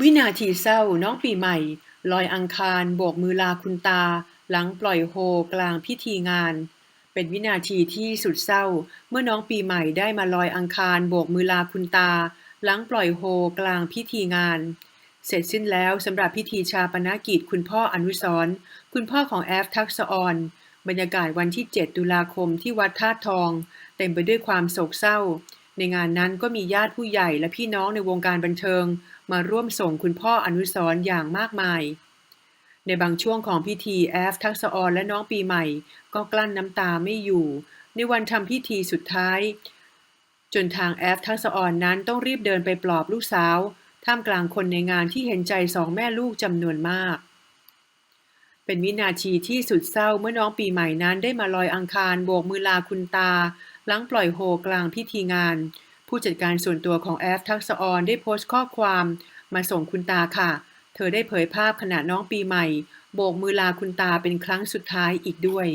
วินาทีเศร้าน้องปีใหม่ ลอยอังคารโบกมือลาคุณตา หลังปล่อยโฮกลางพิธีงาน เป็นวินาทีที่สุดเศร้า เมื่อน้องปีใหม่ได้มาลอยอังคารโบกมือลาคุณตา หลังปล่อยโฮกลางพิธีงาน เสร็จสิ้นแล้วสำหรับพิธีชาปนกิจคุณพ่ออนุสรคุณพ่อของแอฟทักษออนบรรยากาศวันที่ 7 ตุลาคมที่วัดธาตุทอง เต็มไปด้วยความโศกเศร้า ในงานนั้นก็มีญาติผู้ใหญ่และพี่น้องในวงการบันเทิง มาร่วมส่งคุณพ่ออนุสรณ์อย่างมากมาย ในบางช่วงของพิธีแอฟทักษออนและน้องปีใหม่ ก็กลั้นน้ำตาไม่อยู่ ในวันทำพิธีสุดท้าย จนทางแอฟทักษออนนั้นต้องรีบเดินไปปลอบลูกสาว ท่ามกลางคนในงานที่เห็นใจสองแม่ลูกจำนวนมาก เป็นวินาทีที่สุดเศร้าเมื่อน้องปีใหม่นั้นได้มาลอยอังคารโบกมือลาคุณตา หลังปล่อยโฮกลางพิธีงาน ผู้จัดการส่วนตัวของแอฟทักษออนได้โพสต์ข้อความมาส่งคุณตาค่ะ เธอได้เผยภาพขณะน้องปีใหม่ โบกมือลาคุณตาเป็นครั้งสุดท้ายอีกด้วย